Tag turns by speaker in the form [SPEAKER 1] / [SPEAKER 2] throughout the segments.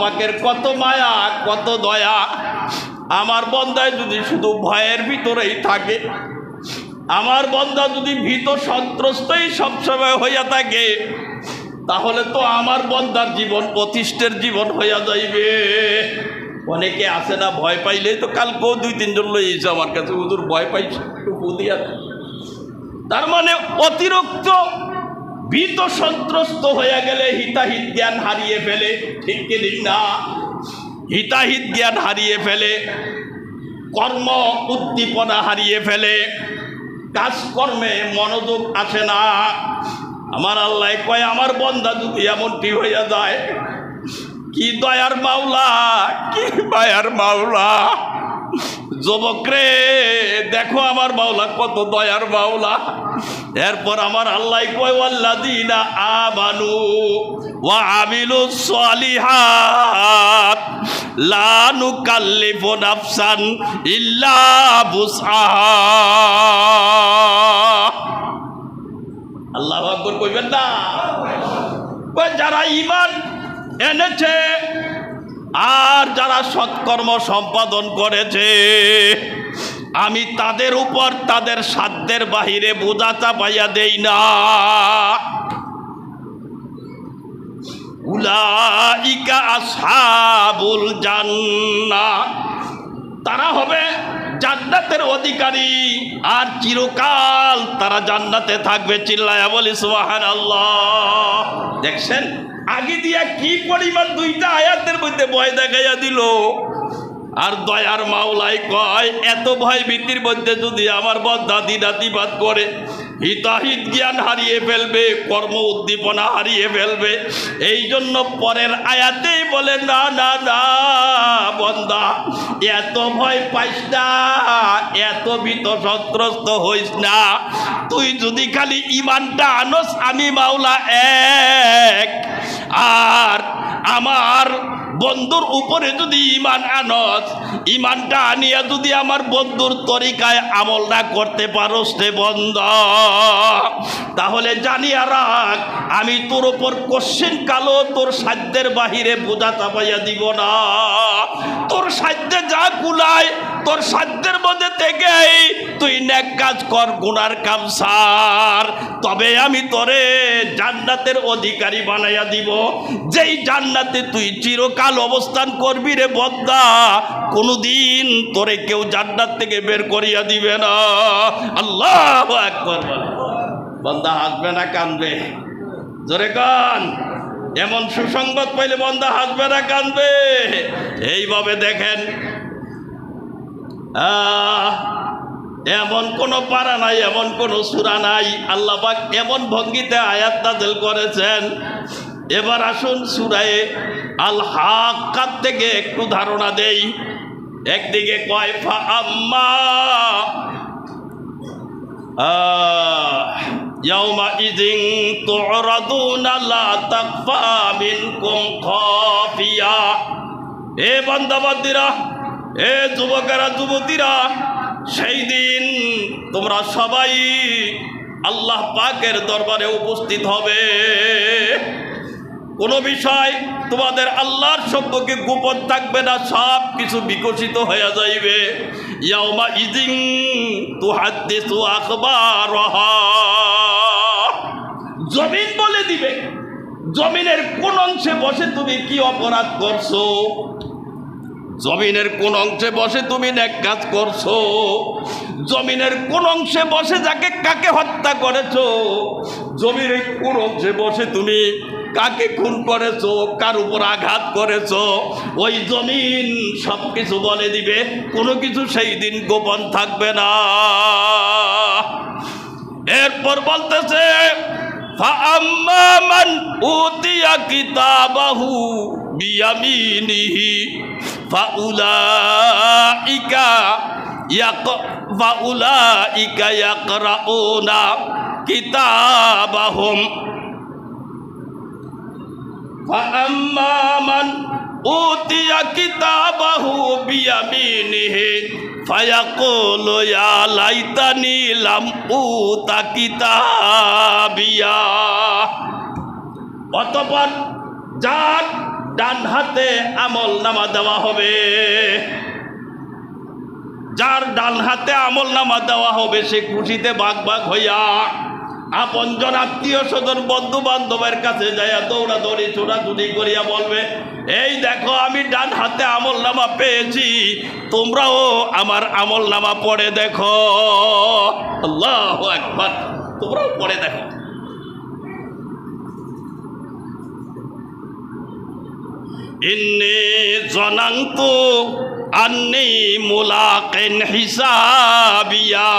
[SPEAKER 1] পাকের কত মায়া, কত দয়া। আমার বন্দায় যদি শুধু ভয়ের ভিতরেই থাকে, আমার বন্দা যদি ভীত সন্ত্রস্তই সবসময় হইয়া থাকে, তাহলে তো আমার বন্দার জীবন অতিষ্ঠের জীবন হইয়া যাইবে। অনেকে আসে না, ভয় পাইলে তো কালকেও দুই তিনজন লইছে আমার কাছে, হুজুর, ভয় পাইছে? তার মানে অতিরিক্ত ভীত সন্ত্রস্ত হয়ে গেলে হিতাহিত জ্ঞান হারিয়ে ফেলে। ঠিক কি না? হিতাহিত জ্ঞান হারিয়ে ফেলে, কর্ম উদ্দীপনা হারিয়ে ফেলে, কাজকর্মে মনোযোগ আসে না। আমার আল্লাহ কয়, আমার বন্ধা যদি এমনটি হইয়া যায়, কি দয়ার মাওলা, কি দয়ার মাওলা? যুবক রে দেখো আমার মাওলা কত দয়ার মাওলা। এরপর আমার আল্লাহ কয় ওয়াল্লাদিনা আমানু ওয়া আমিলু সলিহাত লা নুকাল্লিফু নাফসান ইল্লা বুসআহা। আল্লাহ আকবর কইবেন না? যারা ইমান এনেছে আর যারা সৎকর্ম সম্পাদন করেছে, আমি তাদের উপর তাদের সাধ্যের বাহিরে বোঝা চাপাইয়া দেই না। তারা হবে জান্নাতের অধিকারী, আর চিরকাল তারা জান্নাতে থাকবে চিল্লায়া বলি সুবাহান আল্লাহ দেখছেন? আগে দিয়া কি পরিমাণ দুইটা আয়াতের মধ্যে ভয় দেখাইয়া দিল? আর দয়ার মাওলাই কয়, এত ভয় ভীতির মধ্যে যদি আমার বদ দাদি দাদি বাদ করে হিতাহিত জ্ঞান হারিয়ে ফেলবে, কর্ম উদ্দীপনা হারিয়ে ফেলবে। এই জন্য পরের আয়াতেই বলে, না না না, বন্দা, এত ভয় পাইস না, এত ভীত সন্ত্রস্ত হইস না। তুই যদি খালি ইমানটা আনস, আমি মাওলা এক। আর আমার বন্ধুর উপরে যদি ইমান আনত ইমানটা আনিয়া যদি আমার বন্ধুর তরিকায় আমল না করতে পারো সে বন্ধ। তাহলে জানিয়া রাখ, আমি তোর ওপর কোশ্চিন কালো তোর সাধ্যের বাহিরে বোঝা চাপাইয়া দিব না। তোর সাধ্যে যা কুলায়, তোর সাধ্যের মধ্যে থেকেই তুই নেক কাজ কর, গুনার কাম সার। তবে আমি তোরে জান্নাতের অধিকারী বানাইয়া দিব। যেই জান্নাতে তুই চিরকাল অবস্থান করবি রে বদ্দা। কোনোদিন তোরে কেউ জান্নাত থেকে বের করিয়া দিবে না। আল্লাহ একবার বন্দা হাসবে না কানবে জোরে কান। এমন সুসংবাদ পাইলে বন্দা হাসবে না কানবে এইভাবে দেখেন। এমন কোনো পারা নাই, এমন কোনো সুরা নাই। আল্লাহ এমন ভঙ্গিতে আয়াত নাযিল করেছেন। এবার আসুন সুরায়ে আল হাক্কাত থেকে একটু ধারণা দেই। একদিকে কয় ফা আম্মা এ এ যুবকেরা, যুবতীরা, সেই দিন তোমরা সবাই আল্লাহ পাকের দরবারে উপস্থিত হবে। কোনো বিষয় তোমাদের আল্লাহর সম্পর্কে গোপন থাকবে না, সব কিছু বিকশিত হয়ে যাইবে। ইয়াউমা ইজিং তু হাদ্দিসু আখবার জমিন বলে দিবে, জমিনের কোন অংশে বসে তুমি কি অপরাধ করছ? জমিনের কোন অংশে বসে তুমি এক কাজ করছ? জমিনের কোন অংশে বসে যাকে কাকে হত্যা করেছ? জমিনের কোন অংশে বসে তুমি কাকে খুন করেছ? কার উপর আঘাত করেছ? ওই জমিন সব কিছু বলে দিবে, কোনো কিছু সেই দিন গোপন থাকবে না। এরপর বলতেছে ফাআম্মান উতিয়া কিতাবাহু ইয়াক কিতাবাহুম। فأما من أوتي كتابه بيمينه فيقول يا ليتني لم أوت كتابيا অতপর যার ডান হাতে আমল নামা দেওয়া হবে যার ডান হাতে আমল নামা দেওয়া হবে সে খুশিতে বাঘ বাঘ হইয়া আপনজন আত্মীয় স্বজন বন্ধু বান্ধবের কাছে যাইয়া দৌড়া দৌড়ি ছোড়াছুড়ি করিয়া বলবে, এই দেখো, আমি ডান হাতে আমল নামা পেয়েছি। তোমরাও আমার আমল নামা পড়ে দেখো। একবার তোমরাও পড়ে দেখো। ইন্নি জনান্তু আন্নি মুলাকিন হিসাবিয়া।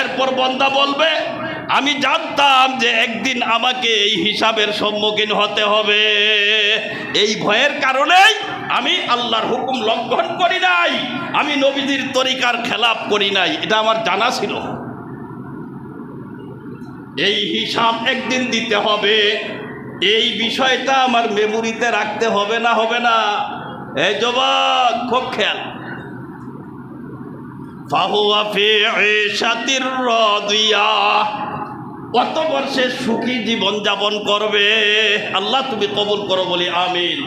[SPEAKER 1] এরপর বন্দা বলবে আমি জানতাম যে একদিন আমাকে এই হিসাবের সম্মুখীন হতে হবে। এই ভয়ের কারণেই আমি আল্লাহর হুকুম লঙ্ঘন করি নাই, আমি নবীদের তরিকার খেলাপ করি নাই, এটা আমার জানা ছিল। এই হিসাব একদিন দিতে হবে, এই বিষয়টা আমার মেমোরিতে রাখতে হবে না হবে না। এই যুবক খুব খেয়াল। ফাহুয়া ফি ঈশাতির রাদিয়া। কত বর্ষে সুখী জীবন যাপন করবে? আল্লাহ তুমি কবুল করো বলি, আমিন।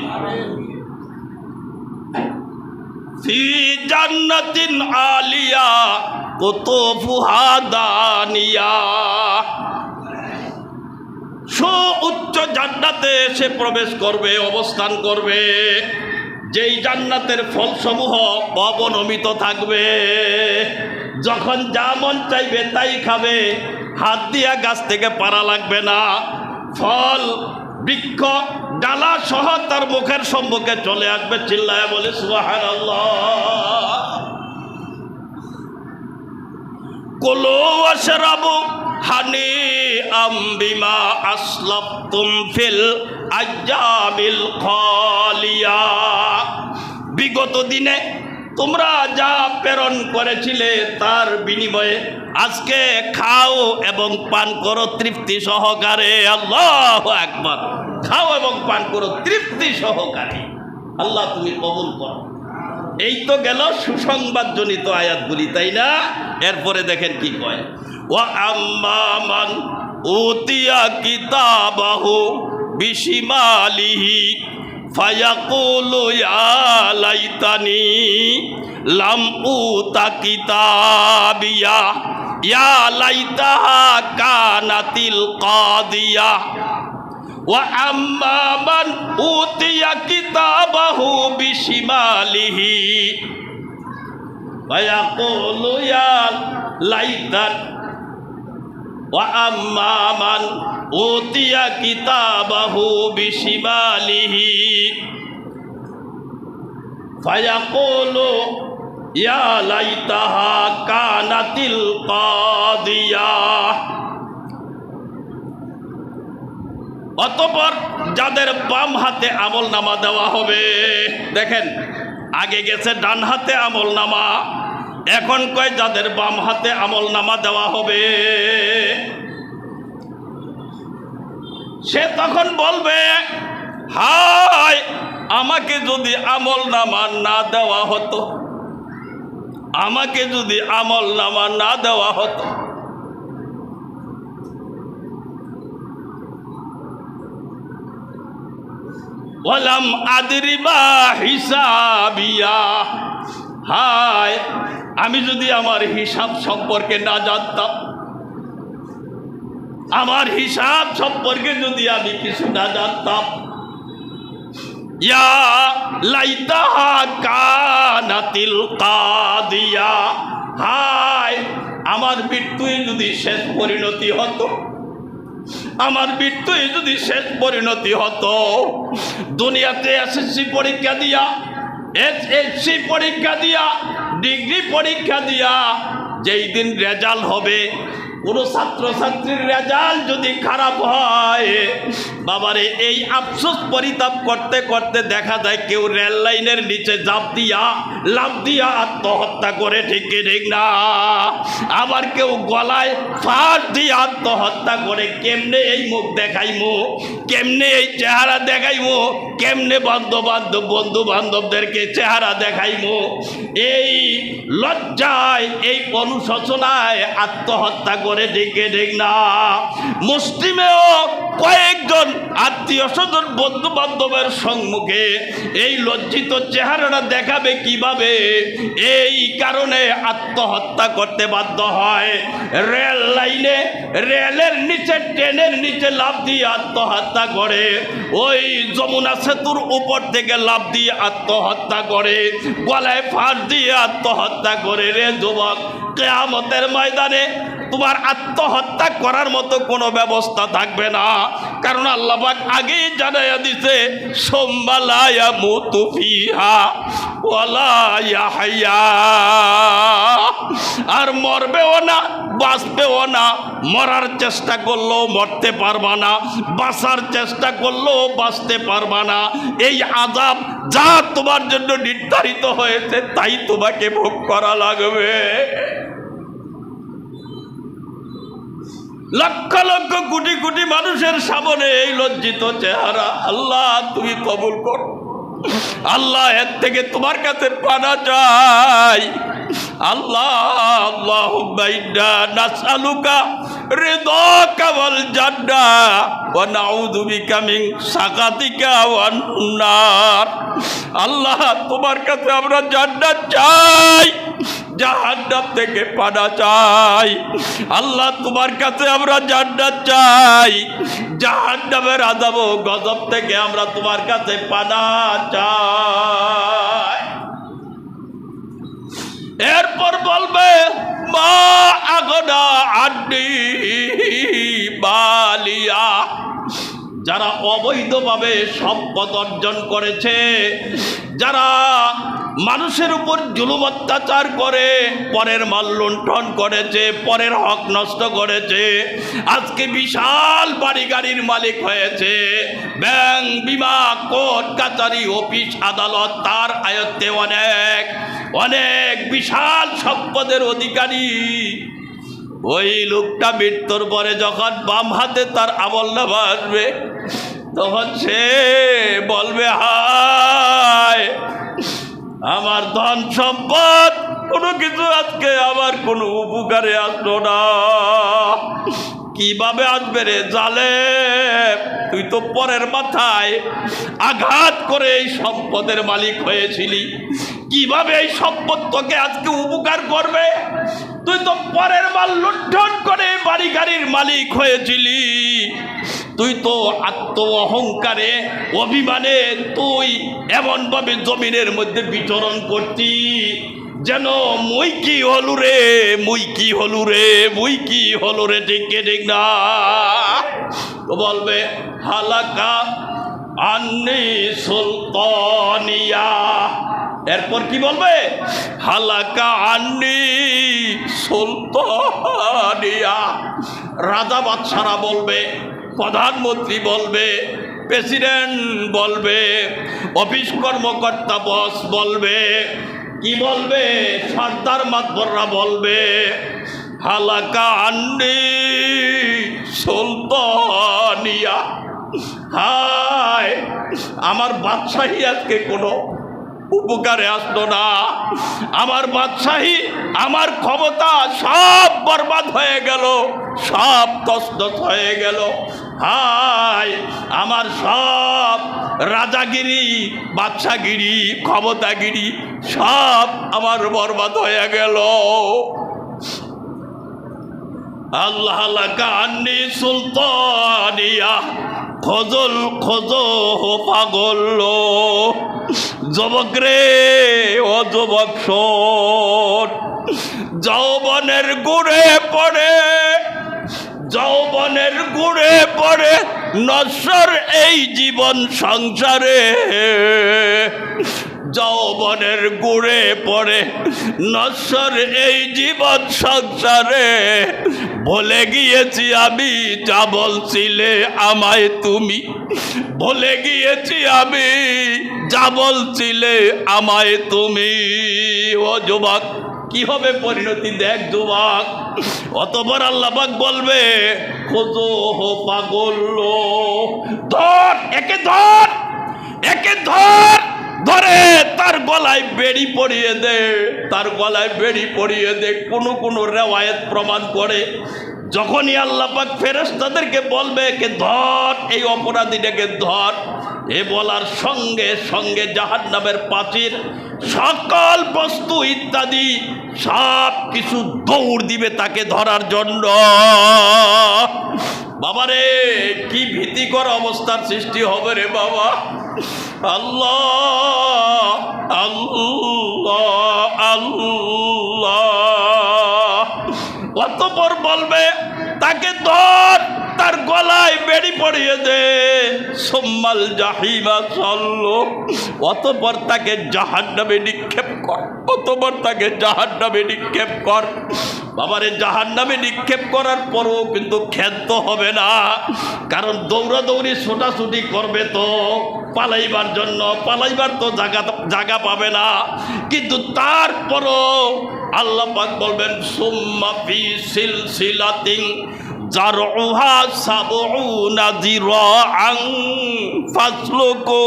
[SPEAKER 1] আলিয়া কত ফুহাদানিয়া সু উচ্চ জান্নাতে সে প্রবেশ করবে, অবস্থান করবে। যেই জান্নাতের ফলসমূহ অবনমিত থাকবে। যখন যা মন চাইবে তাই খাবে। হাত দিয়া গাছ থেকে পারা লাগবে না। ফল, বৃক্ষ, ডালা সহ তার মুখের সম্মুখে চলে আসবে, চিল্লায় বলে সুবাহান কুলু ওয়াশরাবু হানি আম্বিমা আসলাফতুম ফিল আজ্জাবিল খালিয়া। বিগত দিনে তোমরা যা প্রেরণ করেছিলে তার বিনিময়ে আজকে খাও এবং পান করো তৃপ্তি সহকারে। আল্লাহ একবার খাও এবং পান করো তৃপ্তি সহকারে। আল্লাহ তুমি কবুল করো। এই তো গেল সুসংবাদজনিত আয়াতগুলি, তাই না? এরপরে দেখেন কি কয়। ও আম্মান উতিয়া কিতাবাহু বিশিমালিহি ফায়াকুলু লাইতানি লাম উতা কিতাবিয়া। ইয়া লাইতাহা কানাতিল কাদিয়া। ওয়া আম্মা মান উতিয়া কিতাবাহু বিশিমালিহি। ফায়াকুলু ইয়া লাইতানি ওয়াম্মামান ওতিয়া কিতাবাহু বিশিমালিহি। ফায়াকুলু, ইয়া লাইতাহা কানাতিল কাদিয়াহ অতপর যাদের বাম হাতে আমল নামা দেওয়া হবে, দেখেন, আগে গেছে ডান হাতে আমল নামা এখন কয় যাদের বাম হাতে আমল নামা দেওয়া হবে? সে তখন বলবে, হায়, আমাকে যদি আমল নামা না দেওয়া হতো, আমাকে যদি আমল নামা না দেওয়া হতো। ওয়ালাম আদরিবা হিসাবিয়া, হায় আমি যদি আমার হিসাব সম্পর্কে না জানতাম, আমার হিসাব সম্পর্কে যদি আমি কিছু না জানতাম আমার মৃত্যুই যদি শেষ পরিণতি হতো, আমার মৃত্যুই যদি শেষ পরিণতি হতো, দুনিয়াতে এসএসসি পরীক্ষা দিয়া, এসএসসি পরীক্ষা দিয়া ডিগ্রি পরীক্ষা দিয়া যেই দিন রেজাল্ট হবে কোনো ছাত্রছাত্রীর রেজাল্ট যদি খারাপ হয়, বাবারে, এই আফসোস পরিতাপ করতে করতে দেখা যায় কেউ রেল লাইনের নিচে জাপ দিয়া লাভ দিয়া আত্মহত্যা করে ঠিক ঠিক না। আবার কেউ গলায় ফাঁস দিয়ে আত্মহত্যা করে কেমনে এই মুখ দেখাইমু? কেমনে এই চেহারা দেখাইমু? কেমনে বন্ধু বান্ধব বন্ধু বান্ধবদেরকে চেহারা দেখাইমু? এই লজ্জায়, এই অনুশোচনায় আত্মহত্যা করে করে ডেকে ডেক না। মুসলিমেও কয়েকজন আত্মীয় স্বজন বন্ধু বান্ধবের সম্মুখে এই লজ্জিত চেহারাটা দেখাবে কীভাবে? এই কারণে আত্মহত্যা করতে বাধ্য হয়। রেল লাইনে, রেলের নিচে, ট্রেনের নিচে লাভ দিয়ে আত্মহত্যা করে। ওই যমুনা সেতুর উপর থেকে লাভ দিয়ে আত্মহত্যা করে। গলায় ফাঁস দিয়ে আত্মহত্যা করে। রে যুবক, কেয়ামতের ময়দানে তোমার আত্মহত্যা করার মতো কোনো ব্যবস্থা থাকবে না। কারণ আল্লাহবাক আগেই জানাইয়া দিছে, সোমবালায়া মুতুফিহা আর মরবেও না, বাঁচবেও না, মরার চেষ্টা করলেও মরতে পারবা না, বাঁচার চেষ্টা করলেও বাঁচতে পারবা না। এই আজাব যা তোমার জন্য নির্ধারিত হয়েছে, তাই তোমাকে ভোগ করা লাগবে। লক্ষ লক্ষ কোটি কোটি মানুষের সামনে এই লজ্জিত চেহারা। আল্লাহ, তুমি কবুল কর। আল্লাহ, এর থেকে তোমার কাছে পানা চাই। আল্লাহ আল্লাহ নাসালুকা রিদাকা ওয়াল জান্না ওয়া নাউযু বিকা সাকাতিকা ওয়ান আল্লাহ, তোমার কাছে আমরা জান্নাত চাই, জাহান্নাম থেকে পানা চাই। আল্লাহ, তোমার কাছে আমরা জান্নাত চাই, জাহান্নামের আযাব ও গজব থেকে আমরা তোমার কাছে পানা চাই। এরপর বলবে, মা আগনা আড্ডি বালিয়া। যারা অবৈধভাবে সম্পদ অর্জন করেছে, যারা মানুষের উপর জুলুম অত্যাচার করে, পরের মাল লুণ্ঠন করেছে, পরের হক নষ্ট করেছে, আজকে বিশাল বাড়ি গাড়ির মালিক হয়েছে। ব্যাংক, বিমা, কোর্ট, কাচারি, অফিস, আদালত, তার আয়ত্তে অনেক অনেক বিশাল সম্পদের অধিকারী। ওই লোকটা মৃত্যুর পরে যখন বাম হাতে তার আমল নামা আসবে, তখন সে বলবে, হায়, আমার ধন সম্পদ, কোনো কিছু আজকে আমার কোনো উপকারে আসলো না। কীভাবে আসবে রে জালে তুই তো পরের মাথায় আঘাত করে এই সম্পদের মালিক হয়েছিলি। কীভাবে এই সম্পদ তোকে আজকে উপকার করবে? তুই তো পরের মাল লুণ্ঠন করে বাড়ি গাড়ির মালিক হয়েছিলি। তুই তো আত্ম অহংকারে অভিমানে তুই এমনভাবে জমিনের মধ্যে বিচরণ করতি যেন মুই কি হলু রে, মুই কি হলু রে, মুই কি হলু রে, ঠিক ঠিক না? তো বলবে, হালাকা আন্নি সুলতানিয়া। এরপর কি বলবে? হালাকা আন্নি সুলতানিয়া। রাজা বাদশারা বলবে, প্রধানমন্ত্রী বলবে, প্রেসিডেন্ট বলবে, অফিস কর্মকর্তা বস বলবে, কি বলবে? সর্দার মাতবররা বলবে, হালাকা আন্নি সুলতানিয়া। হায়, আমার বাদশাহী আজকে কোনো উপকারে আসতো না। আমার বাদশাহী, আমার ক্ষমতা সব বরবাদ হয়ে গেল, সব তসদস হয়ে গেল। হায় আমার সব রাজাগিরি বাদশাগিরি ক্ষমতাগিরি সব আমার বরবাদ হয়ে গেল। আল্লাহ কান্নি সুলতানিয়া। খজল খোঁজ পাগল যুবক রে ও যুবক যৌবনের গুড়ে পড়ে, যৌবনের গুড়ে পড়ে নশ্বর এই জীবন সংসারে। যৌবনের গুড়ে পড়ে নশ্বর এই জীবন সংসারে। ভুলে গিয়েছি আমি, যা বলছিলে আমায় তুমি। ভুলে গিয়েছি আমি, যা বলছিলে আমায় তুমি। ও যুবক, কি হবে পরিণতি? দেখ যুবক, অতপর আল্লাপাক বলবে পাগল ধর, একে ধর একে ধর ধরে, তার গলায় বেড়ি পরিয়ে দে, তার গলায় বেড়ি পরিয়ে দে, কোনো কোনো রেওয়ায়ত প্রমাণ করে। যখনই আল্লাহ পাক ফেরেশতাদেরকে বলবে কে ধর, এই অপরাধীটাকে ধর। এ বলার সঙ্গে সঙ্গে জাহান্নামের পাচির সকল বস্তু ইত্যাদি, সব কিছু দৌড় দিবে তাকে ধরার জন্য। বাবারে, কি ভীতিকর অবস্থার সৃষ্টি হবে রে বাবা। আল্লাহ আল্লাহ আল্লাহ। অতপর বলবে? তাকে ধর, তার গলায় বেড়ি পড়িয়ে দে। সোম্মাল জাহিমা চলল অতপর তাকে জাহান্নামে নিক্ষেপ কর অতপর তাকে জাহান্নামে নিক্ষেপ কর। বাবারে, জাহান্নামে নিক্ষেপ করার পরও কিন্তু ক্ষেদ্র হবে না। কারণ দৌড়াদৌড়ি, ছোটাছুটি করবে তো। পালাইবার জন্য, পালাইবার তো জায়গা জায়গা পাবে না। কিন্তু তারপরও আল্লাহ পাক বলবেন, সুম্মা ফি সিলসিলাতিন জারউহা সাবউনা জিরাআন ফাসলুকু।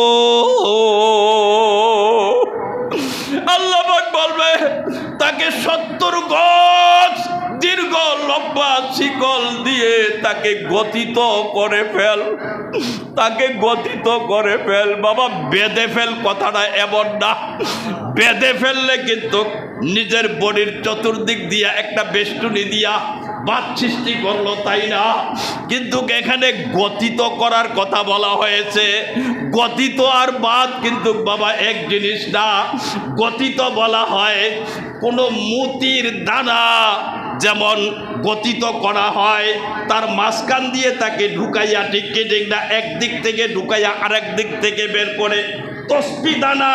[SPEAKER 1] আল্লাহ বলবে, তাকে সত্তর গজ দীর্ঘ লম্বা শিকল দিয়ে তাকে গতিত করে ফেল। তাকে গতিত করে ফেল। বাবা, বেঁধে ফেল কথাটা এমন না। বেঁধে ফেললে কিন্তু নিজের বডির চতুর্দিক দিয়া একটা বেষ্টনী দিয়া বাদ সৃষ্টি করল তাই না? কিন্তু এখানে গতিত করার কথা বলা হয়েছে। গতিত আর বাদ কিন্তু বাবা এক জিনিস না। গতিত বলা হয় কোনো মুতির দানা যেমন গতিত করা হয়, তার মাঝখান দিয়ে তাকে ঢুকাইয়া ঠিক ঠিক না, একদিক থেকে ঢুকাইয়া আরেক দিক থেকে বের করে। তসবি দানা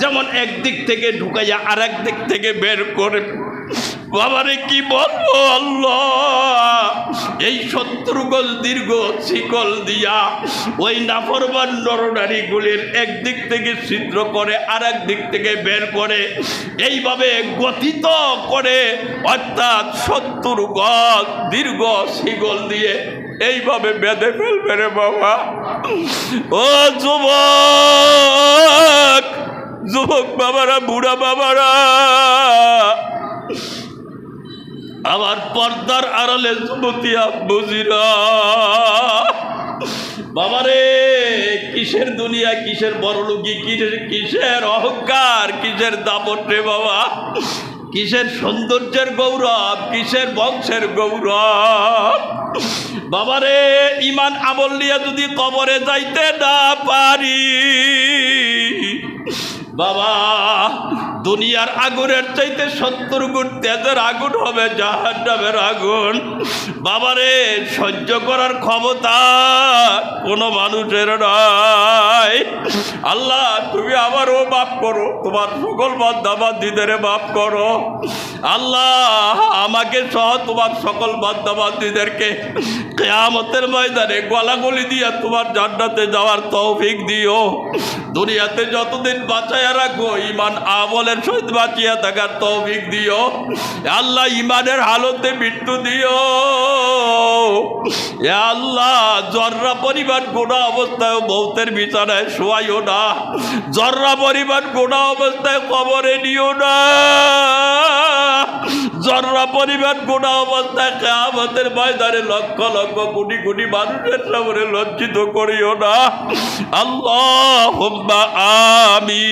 [SPEAKER 1] যেমন একদিক থেকে ঢুকাইয়া আরেক দিক থেকে বের করে। বাবারে কি বলব আল্লাহ? এই শত্রু গল দীর্ঘ শিকল দিয়া ওই নাফরমান নরনারীগুলির একদিক থেকে ছিদ্র করে আর দিক থেকে বের করে, এইভাবে গতিত করে অর্থাৎ সত্তর গজ দীর্ঘ শিকল দিয়ে এইভাবে বেঁধে ফেলবে রে বাবা। ও যুবক যুবক বাবারা, বুড়া বাবারা আমার পর্দার আড়ালে যুবতী বুঝিরা বাবারে, কিসের দুনিয়া, কিসের বড়লোকি কিসের কিসের অহংকার, কিসের দাপট রে বাবা? কিসের সৌন্দর্যের গৌরব, কিসের বংশের গৌরব? বাবারে ইমান আমল নিয়ে যদি কবরে যাইতে না পারি, বাবা দুনিয়ার আগুনের চাইতে সত্তর গুণ তেজের আগুন হবে জাহান্নামের আগুন। বাবারে, সহ্য করার ক্ষমতা কোনো মানুষের নয় আল্লাহ, তুমি আমারও মাফ করো, তোমার সকল বাদ্দাবাদ্দিদের মাফ করো। আল্লাহ, আমাকে সহ তোমার সকল বাদ্দাবাদ্দিদেরকে কেয়ামতের ময়দানে গলাগলি দিয়ে তোমার জান্নাতে যাওয়ার তৌফিক দিও। দুনিয়াতে যতদিন বাঁচাইয়া রাখো ইমান আমলের সহিত বাঁচিয়া থাকার তৌফিক দিও। আল্লাহ ইমানের হালতে মৃত্যু দিও। আল্লাহ, জর্রা পরিবার গোড়া অবস্থায় বৌতের বিছানায় শোয়াইও না। জর্রা পরিবার গোড়া অবস্থায় কবরে নিও না। জর্রা পরিবার গোড়া অবস্থায় কেয়ামতের ময়দানে লক্ষ লক্ষ কোটি কোটি মানুষের সামনে লজ্জিত করিও না। আল্লাহ আমি